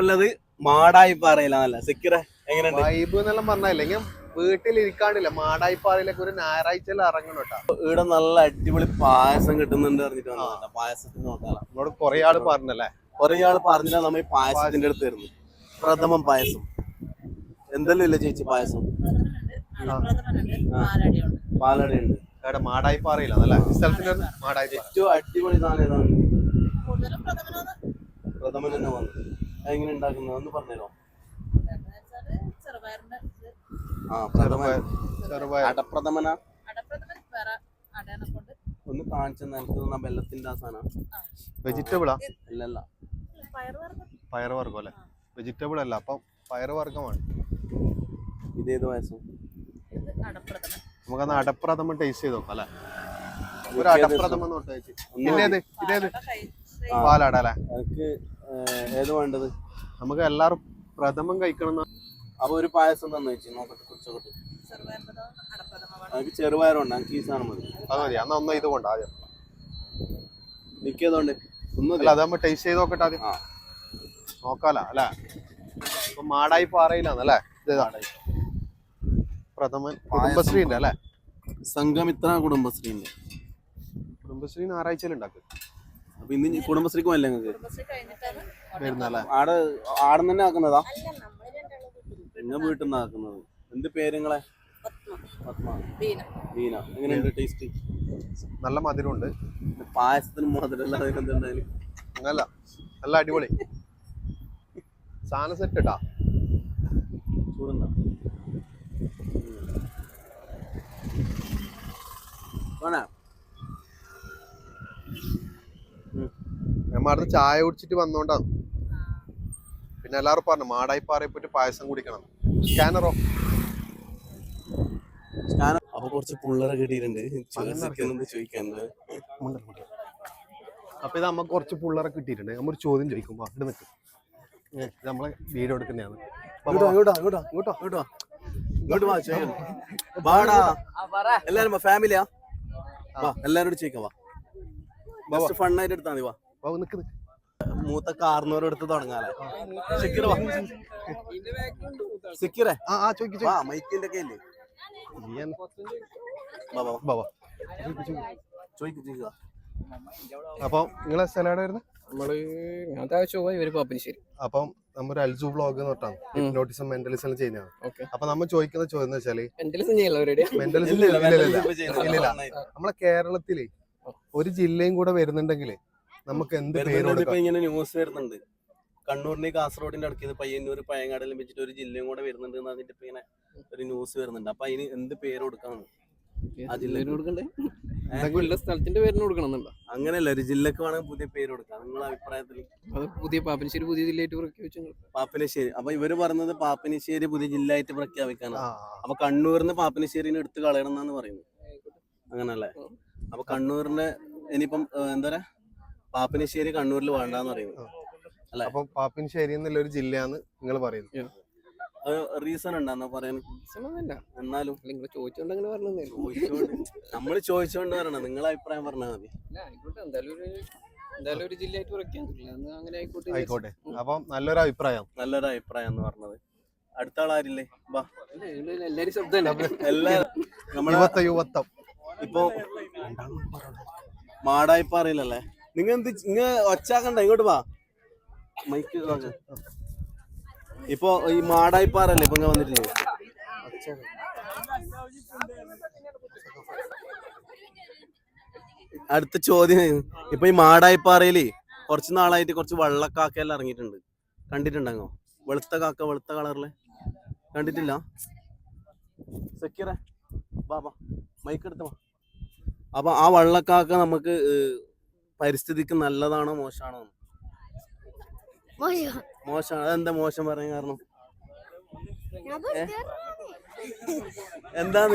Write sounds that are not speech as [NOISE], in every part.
ഉള്ളത് മാടായി പാറയിലാണല്ല സിക്കിറ എങ്ങനെയുണ്ട്? വൈബ് എന്നെല്ലാം പറഞ്ഞില്ല ഞാൻ വീട്ടിൽ ഇരിക്കാണ്ടില്ല മാടായിപ്പാറയിലേക്ക് ഒരു ഞായറാഴ്ച ഇറങ്ങണം കേട്ടോ. ഇവിടെ നല്ല അടിപൊളി പായസം കിട്ടുന്നുണ്ട് പറഞ്ഞിട്ട് വന്നതാ പായസത്തിന് നോക്കാം നമ്മളോട് കുറെ ആൾ പറഞ്ഞല്ലേ? കുറെ ആൾ പറഞ്ഞില്ല നമ്മ ഈ പായസത്തിന്റെ അടുത്ത് വരുന്നു പ്രഥമം പായസം. എന്തെല്ലാം ഇല്ല ചേച്ചി പായസം? പാലടയുണ്ട്. ഇവിടെ മാടായിപ്പാറയിലാണല്ലേ ഈ സ്ഥലത്തിന്റെ മാടായിപ്പാറ. ഏറ്റവും അടിപൊളി സാധനം ഏതാണ് പ്രഥമൻ തന്നെ വന്നു. എങ്ങനെ ഉണ്ടാക്കുന്നത് ഒന്ന് പറഞ്ഞുതരോ ആ പ്രഥമൻ. ചെറുപയർ. അടപ്രഥമന? ഒന്ന് കാണിച്ചു എനിക്ക് വെള്ളത്തിന്റെ ആ സാധനം. വെജിറ്റബിളാ അല്ലല്ല പയറുവർഗം അല്ലെ? വെജിറ്റബിൾ അല്ല അപ്പം പയറുവർഗമാണ് ഇതേത് വയസ്സും നമുക്കന്ന് അടപ്രഥമ ടേസ്റ്റ് ചെയ്ത് നോക്കാം അല്ലെ? ഒരു അടപ്രഥമ തൊട്ട് കഴിച്ച് ഇതേത് ഇതേത് പാലാട അല്ലെ? ഏത് വേണ്ടത്? നമുക്ക് എല്ലാവരും പ്രഥമം കഴിക്കണം അപ്പൊ ഒരു പായസം തന്നെ വെച്ചു നോക്കട്ടെ കുറിച്ചോട്ട് എനിക്ക് ചെറുപയറുണ്ട് എനിക്ക് ഈ സാധനം മതി. അത് മതി. അന്ന് ഒന്ന് ഇത് കൊണ്ട് ആദ്യം. നിൽക്കിയതുകൊണ്ട് ഒന്നും അത് നമ്മൾ ടേസ്റ്റ് ചെയ്ത് നോക്കട്ടെ ആദ്യം. ആ. നോക്കാലോ അല്ലേ? ഇപ്പൊ മാടായി പാറയിലാണ് ഇത് ഇതാണ് പ്രഥമൻ ഉണ്ട് അല്ലേ? സംഘമിത്ര കുടുംബശ്രീന്റെ കുടുംബശ്രീ ഞായറാഴ്ചയിൽ ഉണ്ടാക്കും. അപ്പൊ ഇന്ന് ഇനി കുടുംബശ്രീക്ക് വല്ല നിങ്ങൾക്ക്? ആടെ ആടെ തന്നെ ആക്കുന്നതാ? നിങ്ങൾ വീട്ടിൽ നിന്ന് ആക്കുന്നത്. എന്ത് പേരുങ്ങളെ? പത്മ. ബീന. എങ്ങനെയുണ്ട് ടേസ്റ്റ്? നല്ല മധുരമുണ്ട്. പായസത്തിന് മധുരമല്ല അതിനെന്തുണ്ടായാലും നല്ല നല്ല അടിപൊളി. സാധനം സെറ്റ് ഇട്ടാ. ചൂടുന്ന വേണോ? നമ്മ അടുത്ത് ചായ കുടിച്ചിട്ട് വന്നോണ്ടാണ് പിന്നെ എല്ലാവരും പറഞ്ഞു മാടായി പാറയെ പോയിട്ട് പായസം കുടിക്കണം. സ്കാനറോ അപ്പൊ കുറച്ച് പുള്ളറ കിട്ടിയിട്ടുണ്ട്. ചോദിക്കാനുണ്ട്. അപ്പൊ ഇത് നമ്മക്ക് കുറച്ച് പുള്ളറ കിട്ടിയിട്ടുണ്ട്. നമ്മൊരു ചോദ്യം ചോദിക്കും. അവിടെ നിൽക്കും നമ്മളെ വീഡിയോ എടുക്കുന്നതാണ്. എല്ലാരും ഫാമിലിയാ എല്ലാരോടും ചോദിക്കാം വാ. ബെസ്റ്റ് ഫണ്ണായിട്ട് എടുത്താ മതി വാ. വാ നിക്ക് നിക്ക്. മൂത്ത കാർന്നോരും എടുത്ത് തുടങ്ങാലേ. സിക്കിറ വാ. സിക്കിറേ? ആ ആ ചോദിക്കും ആ മൈക്കിന്റെ ഒക്കെ ഇല്ലേ? അപ്പൊ നിങ്ങളെ സ്ഥലം എവിടെ വരുന്നത് നമ്മൾ ഞാൻ താഴ്ച പോയി ഇവർ പാപ്പനിശ്ശേരി. അപ്പം നമ്മൊരു അൽസു വ്ളോഗ് എന്ന് പറഞ്ഞാണ് ഹിപ്നോട്ടിസം മെന്റലിസം ചെയ്യുന്നതാണ്. അപ്പൊ നമ്മൾ ചോദിക്കുന്ന ചോദ്യം എന്ന് വെച്ചാൽ മെന്റലിസം. നമ്മളെ കേരളത്തിൽ ഒരു ജില്ലയും കൂടെ വരുന്നുണ്ടെങ്കിൽ നമുക്ക് എന്ത് പേര് ഇങ്ങനെ ന്യൂസ് വരുന്നുണ്ട്. കണ്ണൂരിന്റെ കാസർഗോഡിന്റെ അടുത്ത് പയ്യന്നൂർ പയങ്ങാടെല്ലാം വെച്ചിട്ട് ഒരു ജില്ലയും കൂടെ വരുന്നുണ്ട് എന്ന് പറഞ്ഞിട്ട് ഇങ്ങനെ ഒരു ന്യൂസ് വരുന്നുണ്ട്. അപ്പൊ അതിന് എന്ത് പേര് കൊടുക്കണം? ആ കൊടുക്കണ്ടേ? എന്തെങ്കിലും സ്ഥലത്തിന്റെ പേരിന് കൊടുക്കണം എന്നുണ്ടോ അങ്ങനെയല്ല ഒരു ജില്ലക്ക് വേണമെങ്കിൽ പുതിയ പേര് കൊടുക്കാം. നിങ്ങളെ അഭിപ്രായത്തിൽ? പുതിയ പാപ്പനശ്ശേരി പുതിയ ജില്ലയായിട്ട് പ്രഖ്യാപിച്ചു. പാപ്പനശ്ശേരി. അപ്പൊ ഇവർ പറഞ്ഞത് പാപ്പനശ്ശേരി പുതിയ ജില്ലയായിട്ട് പ്രഖ്യാപിക്കാണ് പ്രഖ്യാപിക്കാനാണ് അപ്പൊ കണ്ണൂരിന്ന് പാപ്പനശ്ശേരിനെ എടുത്ത് കളയണം എന്നാണ് പറയുന്നത്. അങ്ങനല്ലേ? അപ്പൊ കണ്ണൂരിന്റെ ഇനിയിപ്പം എന്താ പറയാ? പാപ്പനശ്ശേരി കണ്ണൂരിൽ വേണ്ടെന്ന് പറയുന്നത് അല്ലെ? അപ്പൊ പാപ്പിനിശ്ശേരി എന്നുള്ള ഒരു ജില്ലയാണ് നിങ്ങൾ പറയുന്നത് റീസൺ ഉണ്ടെന്നാ പറയാൻ? എന്നാലും നിങ്ങൾ ചോദിച്ചോണ്ട് അങ്ങനെ പറഞ്ഞതേ നമ്മൾ ചോദിച്ചോണ്ട് പറയണം. നിങ്ങളെ അഭിപ്രായം പറഞ്ഞാൽ മതി. എന്തായാലും ഒരു ജില്ലയായിട്ട് അങ്ങനെ ആയിക്കോട്ടെ അപ്പം നല്ലൊരു അഭിപ്രായം. നല്ലൊരു അഭിപ്രായം എന്ന് പറഞ്ഞത്. അടുത്ത ആളാരില്ലേ വാ. എല്ലാരും ശബ്ദം. എല്ലാരും യുവത്വം. ഇപ്പൊ മാടായിപ്പാറയിലല്ലേ? നിങ്ങ എന്ത് നിങ്ങ ഒച്ചാക്കണ്ട ഇങ്ങോട്ട് വാ. മൈക്ക്. ഇപ്പൊ ഈ മാടായിപ്പാറല്ലേ ഇപ്പൊ ഇങ്ങ വന്നിട്ടില്ലേ? അടുത്ത ചോദ്യം ഇപ്പൊ ഈ മാടായിപ്പാറയിൽ കുറച്ച് നാളായിട്ട് കുറച്ച് വെള്ളക്കാക്കയെല്ലാം ഇറങ്ങിയിട്ടുണ്ട്. കണ്ടിട്ടുണ്ടോ? വെളുത്ത കാക്ക വെളുത്ത കളറിൽ. കണ്ടിട്ടില്ല? സെക്യൂറേ ബാബാ മൈക്ക് എടുത്ത് അപ്പൊ ആ വള്ളക്കാക്ക നമുക്ക് പരിസ്ഥിതിക്ക് നല്ലതാണോ മോശമാണോ? മോശം. മോശമാണ് അതെന്താ മോശം പറയാൻ കാരണം? എന്താണ്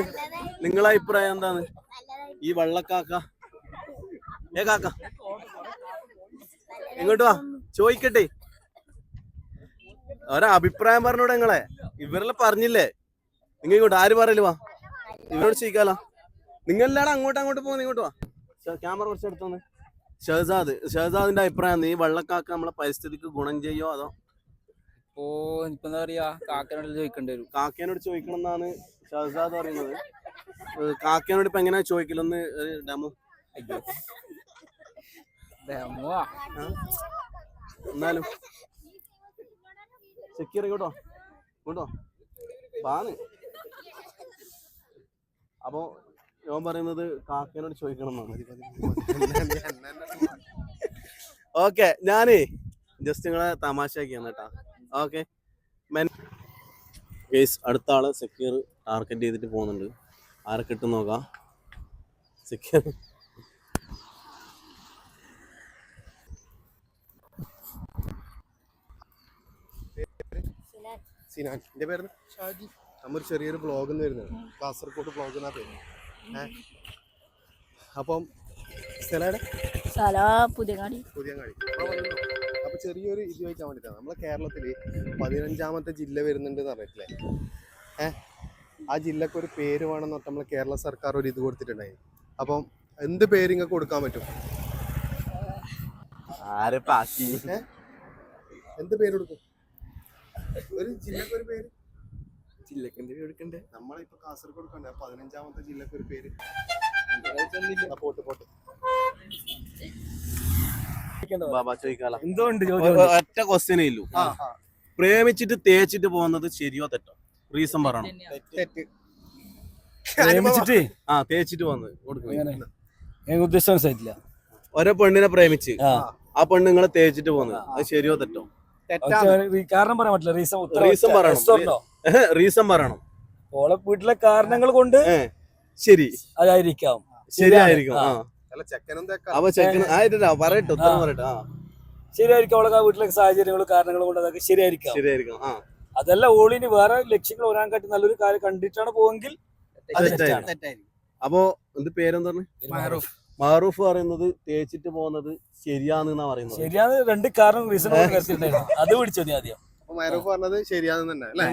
നിങ്ങളെ അഭിപ്രായം എന്താണ് ഈ വള്ളക്കാക്ക. ഏ കാക്ക. ഇങ്ങോട്ട് വാ. ചോദിക്കട്ടെ. ഒരഭിപ്രായം പറഞ്ഞൂടെ നിങ്ങളെ. ഇവരെല്ലാം പറഞ്ഞില്ലേ? നിങ്ങൾ ഇങ്ങോട്ട് ആര് പറയൽ വാ? ഇവരോട് ചോദിക്കാലോ. നിങ്ങളെല്ലാം അങ്ങോട്ട് അങ്ങോട്ട് പോകുന്ന ഇങ്ങോട്ട് വാ. ക്യാമറ കുറച്ച് എടുത്തോന്ന്. ഷഹസാദ് ഷഹസാദിന്റെ അഭിപ്രായം നീ വെള്ളക്കാക്ക നമ്മളെ പരിസ്ഥിതിക്ക് ഗുണം ചെയ്യോ അതോ? ഓ ഇപ്പൊ എന്താ പറയാ? കാക്കനോട് ചോദിക്കേണ്ടി വരും. കാക്കേനോട് ചോദിക്കണം എന്നാണ് ഷഹസാദ് പറയുന്നത്. കാക്കേനോട് ഇപ്പൊ എങ്ങനെയാ ചോദിക്കലൊന്ന് ഡെമോ? ഡെമോ എന്നാലും സെക്യൂർ കേട്ടോ. കേട്ടോ പാണ് അപ്പോ ഞാൻ പറയുന്നത് കാക്കേനോട് ചോദിക്കണം എന്നാണ് ഓക്കെ ഞാനേ ജസ്റ്റ് നിങ്ങളെ തമാശയാക്കിയാണ് കേട്ടാ. ഓക്കെ. മെൻസ് അടുത്ത ആൾ സെക്യൂർ ടാർഗറ്റ് ചെയ്തിട്ട് പോകുന്നുണ്ട്. ആരെ കിട്ടും നോക്കാം. സെക്യൂർ. സിനാൻ. എന്റെ പേര്? ഷാജി. നമ്മൾ ചെറിയൊരു ചെറിയൊരു ബ്ലോഗ് വരുന്നത് കാസർഗോഡ് ബ്ലോഗ് എന്നാ പേര്. അപ്പം സ്ഥലയുടെ സ്ഥല പുതിയങ്ങാടി. പുതിയങ്ങാടി. അപ്പൊ ചെറിയൊരു ഇത് ചോദിക്കാൻ വേണ്ടിട്ടാണ്. നമ്മളെ കേരളത്തിൽ പതിനഞ്ചാമത്തെ ജില്ല വരുന്നുണ്ട് എന്ന് പറഞ്ഞിട്ടില്ലേ? ഏഹ് ആ ജില്ലക്ക് ഒരു പേര് വേണമെന്ന് പറഞ്ഞിട്ട് നമ്മളെ കേരള സർക്കാർ ഒരു ഇത് കൊടുത്തിട്ടുണ്ടായി. അപ്പം എന്ത് പേര് ഇങ്ങക്ക് കൊടുക്കാൻ പറ്റും? എന്ത് പേര് കൊടുക്കും? ഒരു ജില്ലക്ക് ഒരു പേര്? ജില്ലക്കെന്ത് എടുക്കണ്ടേ? നമ്മളിപ്പോ കാസർഗോഡ് കണ്ട? പതിനഞ്ചാമത്തെ ജില്ലക്ക് ഒരു പേര്. പോട്ട് പോട്ട്. ബാബാ ചോദിക്കാല. എന്തുകൊണ്ട് ഒറ്റ ക്വസ്റ്റ്യനേ ഇല്ലു. പ്രേമിച്ചിട്ട് തേച്ചിട്ട് പോകുന്നത് ശരിയോ തെറ്റോ? റീസൺ പറയണം. തെറ്റ് പ്രേമിച്ചിട്ട്? ആ തേച്ചിട്ട് പോകുന്നത്. കൊടുക്കും. എനിക്ക് ഉദ്ദേശം മനസ്സിലായിട്ടില്ല. ഒരേ പെണ്ണിനെ പ്രേമിച്ച് ആ. പെണ്ണ് നിങ്ങളെ തേച്ചിട്ട് പോകുന്നത്. അത് ശരിയോ തെറ്റോ? കാരണം പറയാൻ പറ്റില്ല. റീസൺ റീസൺ പറയണം. [LAUGHS] റീസൺ പറയണം. ഓളെ വീട്ടിലെ കാരണങ്ങൾ കൊണ്ട് ശരി. അതായിരിക്കാം. ശരിയായിരിക്കും. അപ്പൊ ചെക്കൻ ആയിട്ടില്ല പറയട്ടെ ഉത്തരം പറയട്ടെ ആ. ശരിയായിരിക്കും അവളെ വീട്ടിലെ സാഹചര്യങ്ങളും കാരണങ്ങളും കൊണ്ട് അതൊക്കെ ശരിയായിരിക്കാം. ശരിയായിരിക്കും അതല്ല ഓളിന് വേറെ ലക്ഷ്യങ്ങൾ വരാൻ കാട്ടി നല്ലൊരു കാര്യം കണ്ടിട്ടാണ് പോവെങ്കിൽ അപ്പോ എന്ത് പേരെന്താ മാറൂഫ്. മാറൂഫ് പറയുന്നത് തേച്ചിട്ട് പോകുന്നത് ശരിയാന്ന് പറയുന്നത്. ശരിയാന്ന് രണ്ട് കാരണം റീസൺ അത് പിടിച്ചോ നീ ആദ്യം? മൈറൂഫ് പറഞ്ഞത് ശരിയാന്ന് തന്നെ അല്ലേ?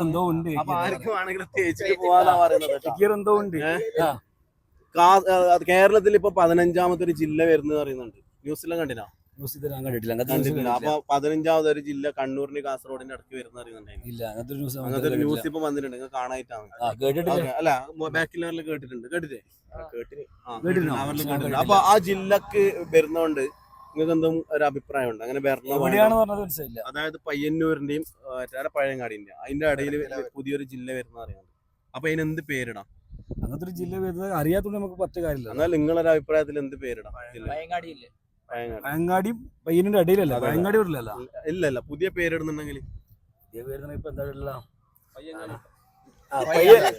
എന്തോ ഉണ്ട്. അപ്പൊ ആർക്കും ആണെങ്കിലും തേച്ചിട്ട് പോവാന്നാ പറയുന്നത്. എന്തോ ഉണ്ട് ആ. കാ- ആ, കേരളത്തിൽ ഇപ്പൊ പതിനഞ്ചാമത്തെ ഒരു ജില്ല വരുന്നത് അറിയുന്നുണ്ട് ന്യൂസിലും കണ്ടിനാ? കണ്ടിട്ടില്ല. കണ്ടിട്ടില്ല അപ്പൊ പതിനഞ്ചാമത് ഒരു ജില്ല കണ്ണൂരിന് കാസർഗോഡിന്റെ ഇടയ്ക്ക് വരുന്ന അറിയുന്നുണ്ടായിരുന്നു ഇല്ല അങ്ങനത്തെ ഒരു ന്യൂസ് ന്യൂസ് ഇപ്പൊ വന്നിട്ടുണ്ട്. നിങ്ങൾ കേട്ടിട്ടില്ല. അല്ല ബാക്കി കേട്ടിട്ടുണ്ട്. കേട്ടിട്ട് കേട്ടിട്ട്. അപ്പൊ ആ ജില്ലക്ക് വരുന്നോണ്ട് നിങ്ങൾക്ക് എന്തും ഒരു അഭിപ്രായം ഉണ്ട് അങ്ങനെ വരണം അതായത് പയ്യന്നൂരിന്റെയും പഴയങ്ങാടിന്റെ അതിന്റെ ഇടയിൽ പുതിയൊരു ജില്ല വരുന്ന അറിയാം അപ്പൊ അതിന് എന്ത് പേരിടാം? അങ്ങനത്തെ ഒരു ജില്ല വരുന്നത് അറിയാത്തതുകൊണ്ട് നമുക്ക് പറ്റ കാര്യമില്ല. എന്നാൽ നിങ്ങളൊരു അഭിപ്രായത്തിൽ എന്ത് പേരിടാം? പയ്യന്നൂരിന്റെ പഴയങ്ങാടി. പയ്യനിന്റെ ഇടയിലല്ല പയങ്ങാടി വരില്ല വരില്ലല്ല ഇല്ല ഇല്ല പുതിയ പേരിടുന്നുണ്ടെങ്കിൽ. ഇപ്പൊ എന്താ വരില്ല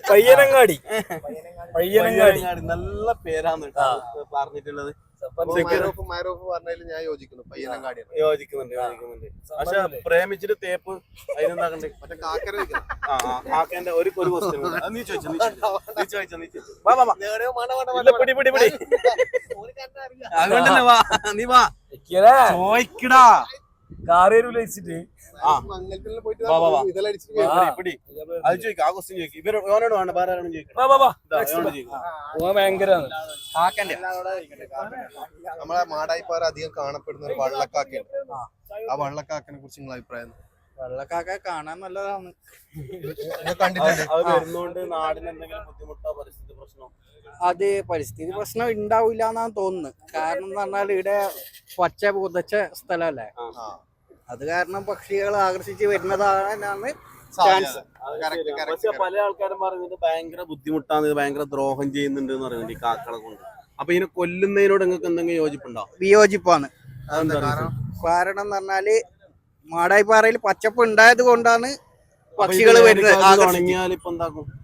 പയ്യനങ്ങാടി. പയ്യനങ്ങാടി. നല്ല പേരാണ് പറഞ്ഞിട്ടുള്ളത്. ഞാൻ യോജിക്കുന്നു പയ്യനങ്ങാടിയാണ് യോജിക്കുന്നുണ്ട് യോജിക്കുന്നുണ്ട്. പക്ഷെ പ്രേമിച്ചിട്ട് തേപ്പ് അതിനെന്താക്കണ്ടേ? മറ്റേ കാക്കര ഒരു ഒരു ക്വസ്റ്റ്യൻ നീ ചോദിച്ചോ ചോദിച്ചോ? ചോദിച്ചോ പിടി പിടി പിടി. അതുകൊണ്ടല്ലേ വാ നീ വാ. ചോയ്ക്കടാ കാറേരു വെച്ചിട്ട്. അത് ചോദിക്കും ആ. ക്വസ്റ്റ്യൻ ചോദിക്കും ഇവർ ഓനോട് വേണ്ട വേറെ ആരോടും വാ, വാ, വാ. ഇതാ, Next ഇവനോട് വാ. ചോദിക്കും. ഓൻ ഭയങ്കരാണ് നമ്മളെ മാടായിപ്പാറ അധികം കാണപ്പെടുന്ന ഒരു വള്ളക്കാക്കയാണ്. ആ വള്ളക്കാക്കനെ കുറിച്ച് നിങ്ങളെ അഭിപ്രായം വള്ളക്കാക്ക കാണാൻ നല്ലതാണ്. കണ്ടിട്ടുണ്ട്. നാടിന് എന്തെങ്കിലും ബുദ്ധിമുട്ടോ പരിസ്ഥിതി പ്രശ്നമോ അത് പരിസ്ഥിതി പ്രശ്നം ഉണ്ടാവില്ല എന്നാണ് തോന്നുന്നത് കാരണം എന്ന് പറഞ്ഞാൽ ഇവിടെ പച്ച പുതച്ച സ്ഥലമല്ലേ. അത് കാരണം പക്ഷികൾ ആകർഷിച്ച് വരുന്നതാണ് ചാൻസ് പക്ഷെ പല ആൾക്കാരും പറയുന്നത് ഭയങ്കര ബുദ്ധിമുട്ടാണ് ഭയങ്കര ദ്രോഹം ചെയ്യുന്നുണ്ട് എന്ന് പറയുന്നുണ്ട് ഈ കാക്കളെ കൊണ്ട്. അപ്പൊ ഇതിനെ കൊല്ലുന്നതിനോട് നിങ്ങൾക്ക് എന്തെങ്കിലും യോജിപ്പുണ്ടോ? വിയോജിപ്പാണ്. കാരണം? കാരണം എന്ന് പറഞ്ഞാൽ മാടായിപ്പാറയിൽ പച്ചപ്പ് ഉണ്ടായത് കൊണ്ടാണ് പക്ഷികൾ വരുന്നത്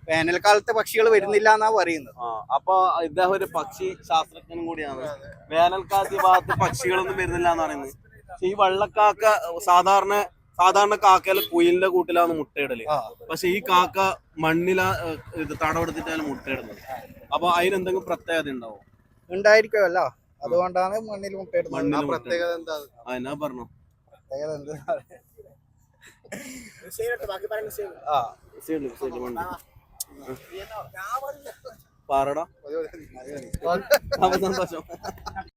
വേനൽക്കാലത്ത് പക്ഷികൾ വരുന്നില്ല എന്നാ പറയുന്നത് അപ്പൊ ഇദ്ദേഹം ഒരു പക്ഷി ശാസ്ത്രജ്ഞനും കൂടിയാണ്. വേനൽക്കാലത്ത് ഭാഗത്ത് പക്ഷികളൊന്നും വരുന്നില്ല എന്ന് പറയുന്നത്. പക്ഷെ ഈ വള്ളക്കാക്ക സാധാരണ സാധാരണ കാക്കയിൽ കുയിലിന്റെ കൂട്ടിലാണ് മുട്ടയിടൽ. പക്ഷെ ഈ കാക്ക മണ്ണില ഇത് തടവെടുത്തിട്ടാണ് മുട്ടയിടുന്നത് അപ്പൊ അതിനെന്തെങ്കിലും പ്രത്യേകത ഉണ്ടാവും ഉണ്ടായിരിക്കുമല്ലോ അതുകൊണ്ടാണ് മണ്ണിൽ മുട്ടയിടുന്നത് മണ്ണിൽ പ്രത്യേകത എന്താ എന്നാ പറഞ്ഞു പ്രത്യേകത എന്ത്? പാറടാ സന്തോഷം